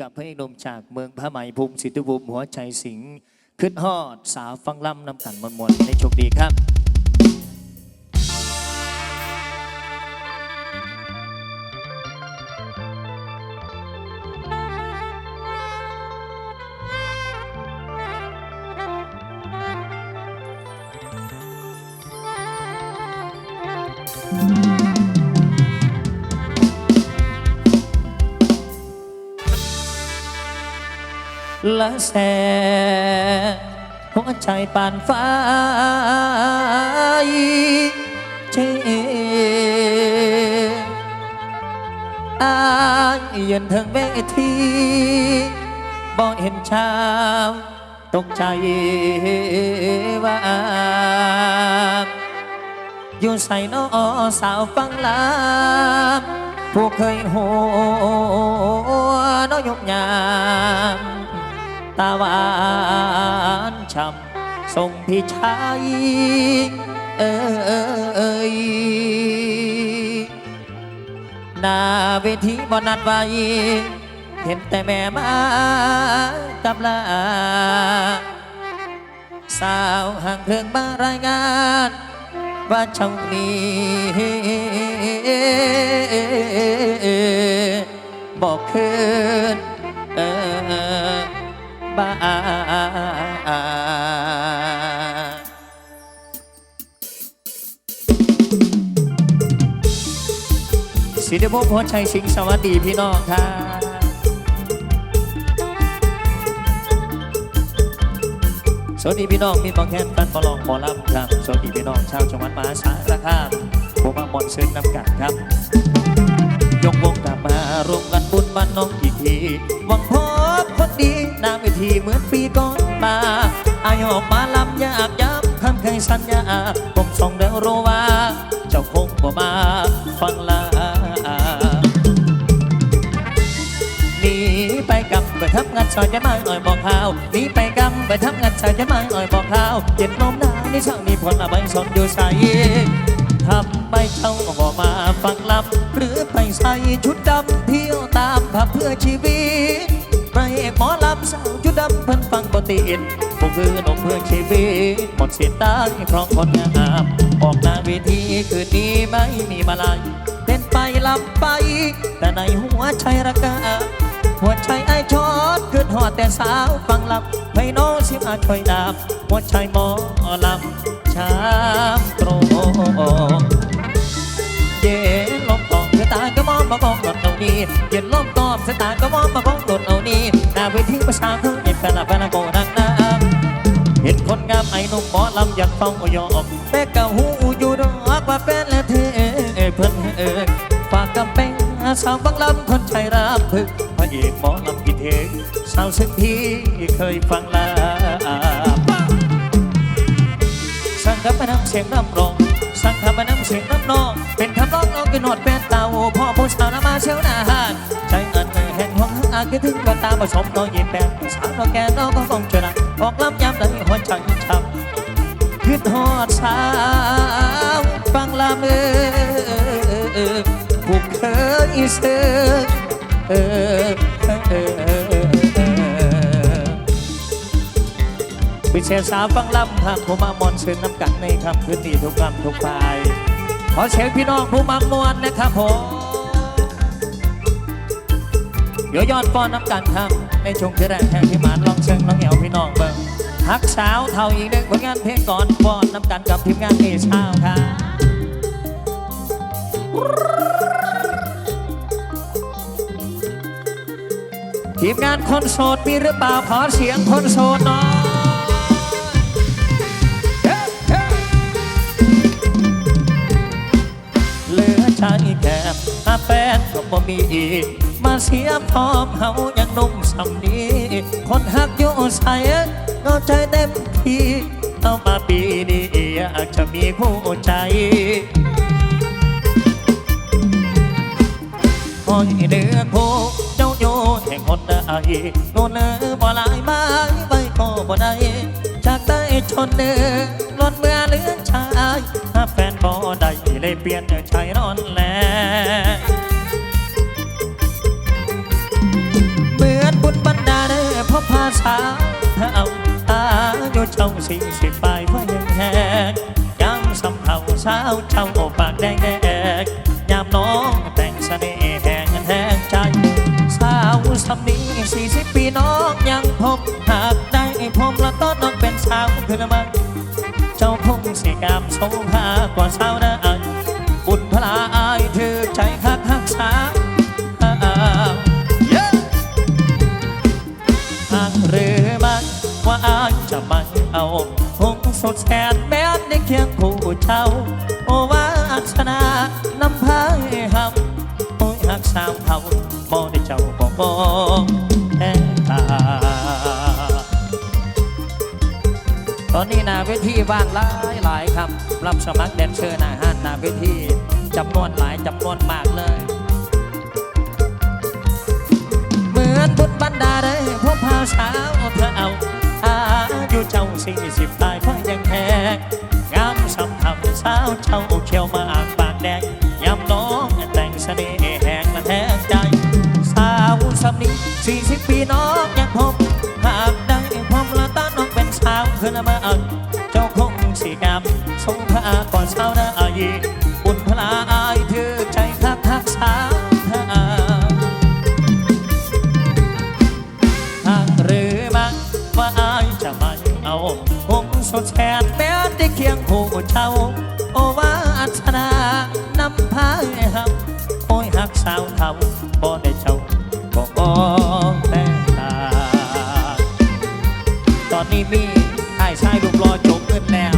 กับพระเอกหนมจากเมืองพระใหม่ภูมิสิทธิภูมิหัวใจสิงห์ขึ้นฮอดสาวฟังล่ำนำกันมวลมวลในโชคดีครับ แสงหัวใจปานฟ้าเจอายยืนถึงเวทีบ่เห็นชาวตกใจว่าอยู่ใส่นอสาวฟังลามผู้เคยหัวนอยกยาม ตาหวานช่ำส่งพี่ชายเอ้ยหน้าเวทีบ่นัดไว้เห็นแต่แม่มากับลาสาวห่างเครื่องมารายงาน ว่าเจ้านี้บอกคืนเออ บ้าสิเดพบหัวใจสิงห์สวัสดีพี่น้องครับสวัสดีพี่น้องมีบางแคนฟันบอลองบอลลัมครับ สวัสดีพี่น้องชาวจังหวัดมหาสารคามผมมามอนซึ้งนำกันครับ ยกวงกลับมารวมกันบุญบ้านน้องอีกทีหวังพบ คนดีหน้าเวทีเหมือนปีก่อนมาอายออกมาลำยากย้ำคำเคยสัญญาผมส่งเดวรู้ว่า เจ้าคงบ่มาฟังลาหนีไปกำไปทำงานซอยจะมาอ่อยบอกข่าวหนีไปกำไปทำงานซอยจะมาอ่อยบอกข่าวเจ็บลมหนาวนี่ช่างมีผลอะไรสนอยู่ใส่ทำไปเช่าบอกมาฟังลำหรือไปใส่ชุดดำเที่ยวตามผับเพื่อชีวิต หมอลำสาวชุดดำเพิ่นฟังปติดพวกคือนมเพื่อชีวิตหมดเสียตายเพราะคนงามออกหน้าเวทีคืนนี้ไม่มีมาลายเต้นไปลำไป แต่ในหัวใจระกาหัวใจไอชอดขึ้นหอดแต่สาวฟังลำให้น้องสิมาช่วยดับหัวใจหมอลำช้ำตรงเย็นลม ตาก็มองมาบอกหลดเอานี้เย็นลมตอมสตาก็มองมาบอกหลดเอานี้หน้าเวทีประชาชนเห็นแฟนละแฟนละโกดังน้ำเห็นคนงามไอ้หนุ่มหมอลำอยากฟังอยอกแต่กะหูอยู่ดอกว่าเป็นและเธอเพิ่นเอิญฝากกำแพงสาวฟังลำคนใจรับพึกพระเอกหมอลำกิเทงสาวซึ่งพี่เคยฟังลาสั่งคำไปนำเสียงน้ำร้องสั่งคำไปนำเสียงน้ำนองเป็นคำร้องน้องกินหอดแฟน เชียวหน้าหานใจอันแห่งห้องหาคิดถึงก็ตามผสมน้องยิ้มแป้งสาวน้องแก่น้องก็ฟองเจนะออกลำย้ำในหัวใจช้ำคิดหอดสาวฟังลำเออผู้เคยเสือเออเออวิเศษสาวฟังลำครับผมมามอนซึ้งน้ำกันในคำคืนนี้ทุกคำทุกฝ่ายขอเสียงพี่น้องผู้มามวนนะครับผม เดี๋ยวยอดฟ้อนน้ำกันครับในชงที่แรกแห่งที่หมานลองเชิงน้องเอวพี่น้องเบิ่งฮักสาวเท่าอีกหนึ่งผลงานเพลงก่อนฟ้อนน้ำกันกับทีมงานเอชาวครับทีมงานคนโสดมีหรือเปล่าขอเสียงคนโสดหน่อยเหลือใจแค่มาแฟนก็บ่มีอีก มาเสียพร้อมเฮายังนุ่มสำนีคนหักอยู่ใส่เงาใจเต็มที่เอามาปีนี้อยากจะมีคู่ใจคอยเดือโคเจ้าโยแห่งคนใดโน่นเนอบ่หลายไม้ใบก็บ่ได้จากใต้ชนเดือล้นเมื่อเลือนชายถ้าแฟนบ่ได้เลยเปลี่ยนชายร้อนแลเสาวเธอเอาอายุเจ้าสี่สิบปลายไฟยังแหงย้ำสำเภาสาวเจ้าปากแดงแดง หากหรือมัน ว่าอายจะไม่เอาคงสดแสนแม้ในเคียงผู้เช่าโอว่าอัศนานำพายหับโอ้ยหักสาวเขาบ่ได้เจ้าบ่บ่แท้ตา ตอนนี้นาเวทีว่างหลายหลายครับ รับสมัครแดนเซอร์หนาห้านนาเวทีจำนวนหลายจำนวนมากเลย เหมือนบุญบรรดาได้าสาวเธอเอาอายุเจ้าสี่สิบตายเพราะยังแพ้งามสำทำสาวเจ้าเขียวมาอ่างปากแดงยำน้องแต่งเสน่ห์แหงละแทงใจ สาวสำนีสี่สิบปีน้องยังพบหากได้พบละตาน้องเป็นสาวขึ้นมาเอิงเจ้าคงสีงามทรงพระก่อนสาวนาอายี สดแสนแม้ได้เคียงผู้เช่าโอวาอัศนานำพายหับโอ้ยหักสาวเขาบ่ได้เจ้าบ่บ่แต่ตาตอนนี้มีไอ้ชายรูปรอจบเงินแล้ว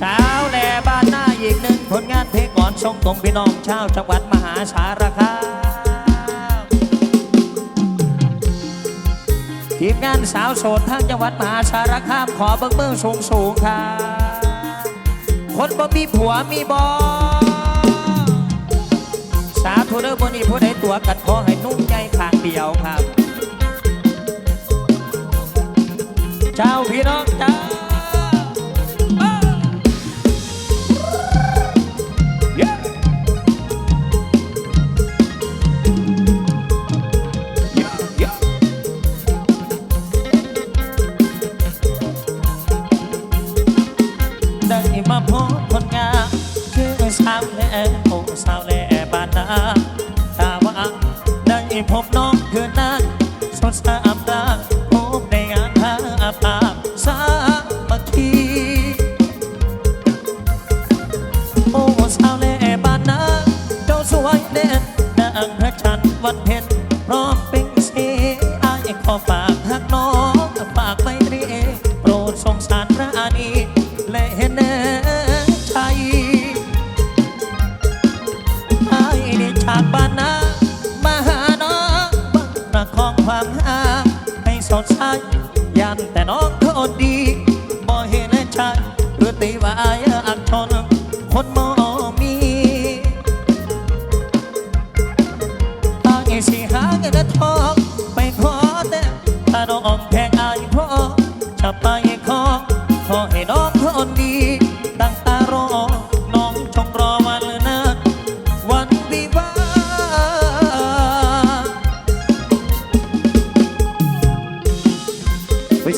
สาวแหล่บ้านหน้าอีกหนึ่งผลงานเพลงก่อนส่งตรงพี่น้องชาวจังหวัดมหาสารคาม งานสาวโสดทางจังหวัดมหาสารคามขอเบิ้งเบิ้งสูงสูงค่ะ คนบ่มีผัวมีบอสาธุเด้อบนี่ผู้ใดตัวกัดขอให้นุ่งใจข้างเดียวครับ เจ้าพี่น้องจ้า สาวแล่บ้านนาเจ้าสวยเด่นนางพระจันวันเพ็ญ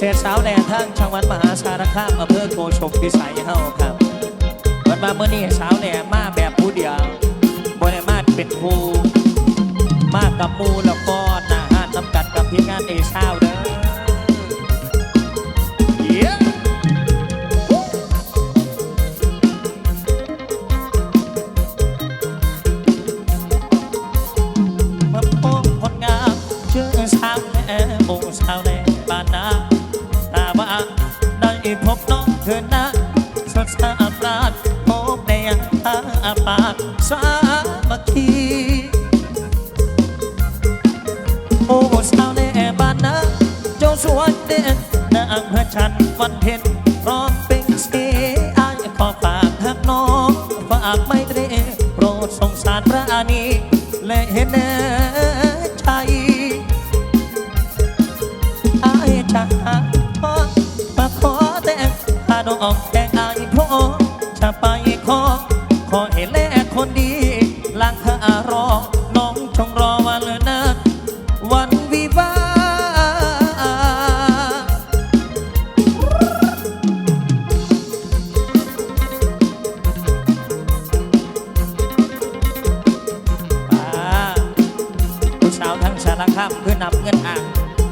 เศษสาวแหล่ทางจังหวัดมหาสารคามอำเภอโกชกพิสัยเฮาครับวันมาเมื่อนี้สาวแหล่มาแบบผู้เดียวบริมาเป็นผู้มากกับมูแล้วก็นาหารน้ำกัดกับทีมงานเอซาเด้อ เ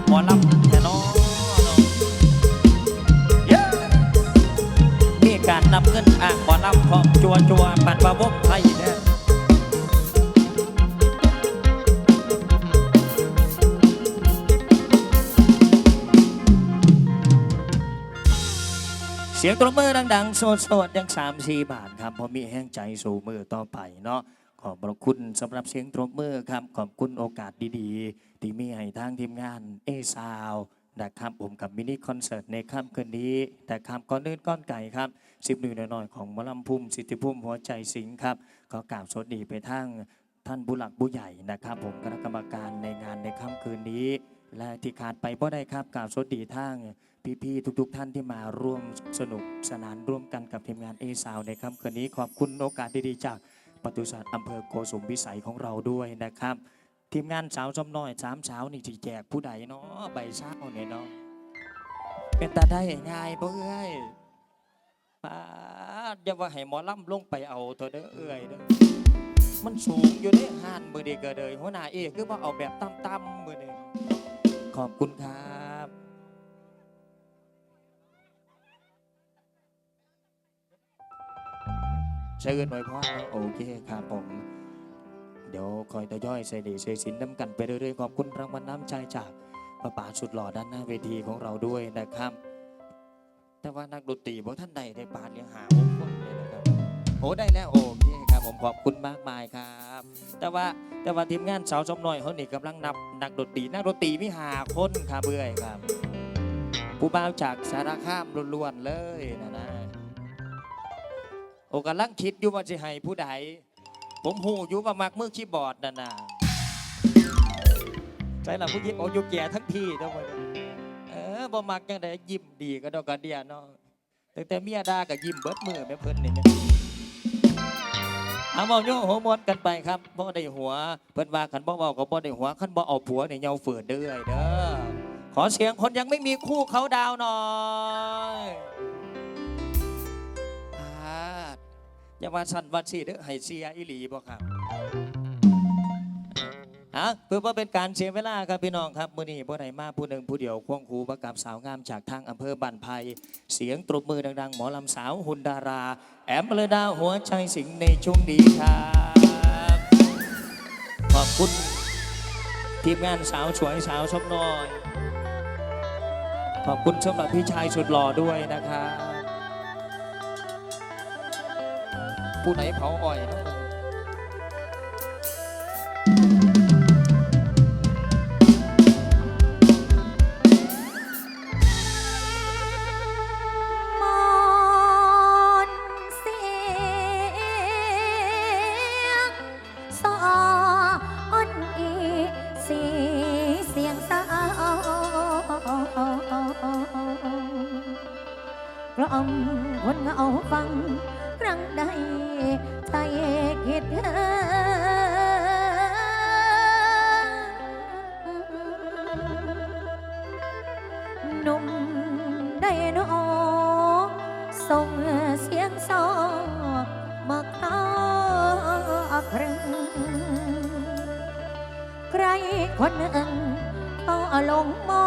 หมอลำแค่นอเนย้มีการนับเงินอ่างหมอลำของจัวจัวปัดประวงไทยเนี่ยเสียงตรบมือดังๆ สดๆ ยังสามสี่บาทครับเพอมีแห้งใจสู่มือต่อไปเนาะ อบพระคุณสำหรับเสียงตรบมือครับ ขอบคุณโอกาสดีๆ ที่มีให้ทางทีมงานเอซาวนะครับผมกับมินิคอนเสิร์ตในค่ำคืนนี้แต่คำก้อนเลื่นก้อนไก่ครับสิบหนึ่งหน่อยๆของมอลำพุ่มสิทธิพุ่มหัวใจสิงครับขอกราบสวัสดีไปทางท่านผู้หลักผู้ใหญ่นะครับ ผมคณะกรรมการในงานในค่ำคืนนี้ และที่ขาดไปก็ได้ครับกราบสวัสดีทางพี่ๆทุก ๆ ท่านที่มาร่วมสนุกสนานร่วมกันกับทีมงานเอซาวในค่ำคืนนี้ขอบคุณโอกาสดีๆจาก ปตุสัตว์อำเภอโกสุมพิสัยของเราด้วยนะครับ ทีมงานสาวจำน้อยสามเช้านี่ที่แจกผู้ใดเนาะใบเช้าเนี่ยเนาะเป็นตาได้ง่ายบ่เอ้ยปาดอย่าว่าให้หมอล่ำลงไปเอาตัวเด้อเอ้ยเด้อมันสูงอยู่เด้ห่านมือเดีก็เลยหัวหน้าเอกคือว่าเอาแบบต่ำๆมือนี่ขอบคุณครับ ใช้เงินไว้พ่อโอเคครับผม เดี๋ยวคอยตะย่อยใส่ดีใส่สินน้ำกันไปเรื่อยๆขอบคุณรางวัลน้ำใจจากพระป่าสุดหล่อด้านหน้าเวทีของเราด้วยนะครับ แต่ว่านักดนตรีบอกท่านใดได้ปาดเลี้ยงหาหกคนเลยนะครับโอ้ได้แล้วโอเคครับผมขอบคุณมากมายครับ แต่ว่าแต่ว่าทีมงานสาวสมน้อยเขานี่กำลังนับนักดนตรีนักดนตรีมีหาคนครับเบื่อยครับ ผู้บ่าวจากสารคามล้วนๆเลยนะนะ โอกำลังคิดอยู่ว่าจะให้ผู้ใดผมหูอยู่ว่ามักมือคีย์บอร์ดนั่นน่ะใช่ละผู้หญิงโอายุแก่ทั้งพี่ทั้งหมดเออบ่มักยังไงยิ้มดีก็ดอกกระเดียเนาะตั้งแต่เมียดาก็ยิ้มเบิดมือแม่เพิ่นนี่แม่เอาเมาโยหัวมวนกันไปครับบ่ได้หัวเพิ่นว่าคันบ่เว้าก็บ่ได้หัวคันบ่เอาผัวนี่เหยาเฟือเด้อยเด้อขอเสียงคนยังไม่มีคู่เขาดาวหน่อย อย่าว่าสันวัดสีเด้อให้เสียอิหลีบ่ครับอะเพื่อว่าเป็นการเสียเวลาครับพี่น้องครับมื้อนี้บ่ได้มาผู้หนึ่งผู้เดียวควงคูประกับสาวงามจากทางอำเภอบันไพเสียงตรบมือดังๆ หมอลำสาวหุ่นดารา แอมเลดาหัวใจสิงห์ในช่วงดีครับ ขอบคุณทีมงานสาวสวยสาวชมน้อย ขอบคุณสำหรับพี่ชายสุดหล่อด้วยนะครับ ผู้ไหนเผาอ้อยเนาะมอนเสียงสออ่อนอีสีเสียงสาวกล่อมคนเหงาฟัง หนุ่มได้นอส่งเสียงสอมาคลอครึ่งใครคนหนึ่งก็ลงมอ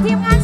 Terima kasih.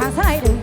I'm side.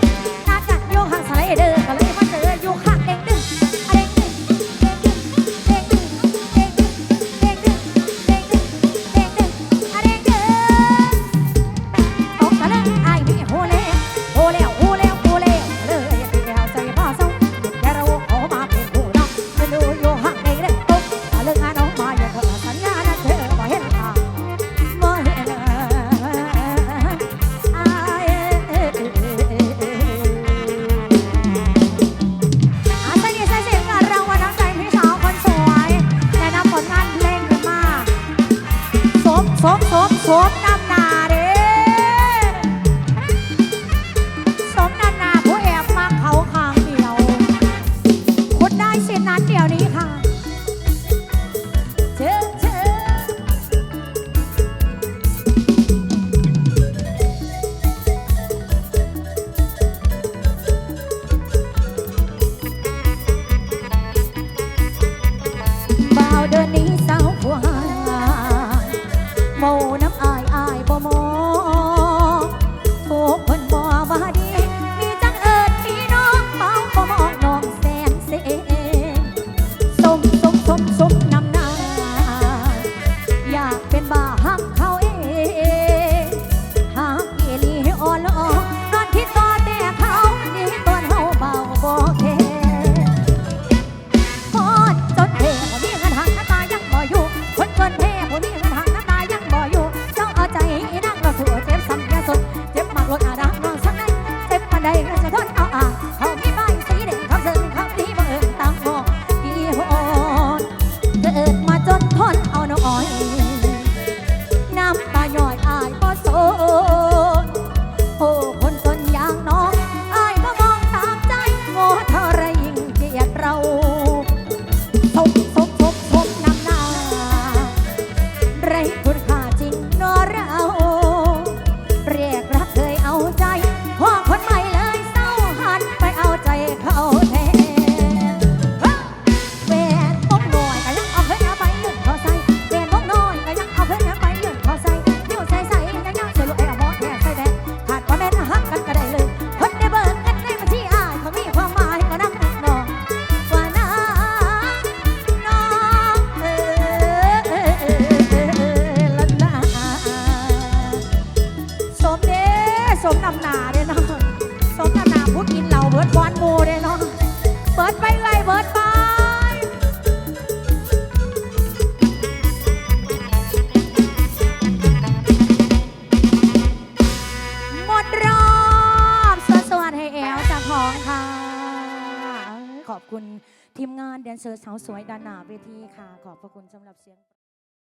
สาวสวยดานาเวทีค่ะ ขอบพระคุณสำหรับเสียง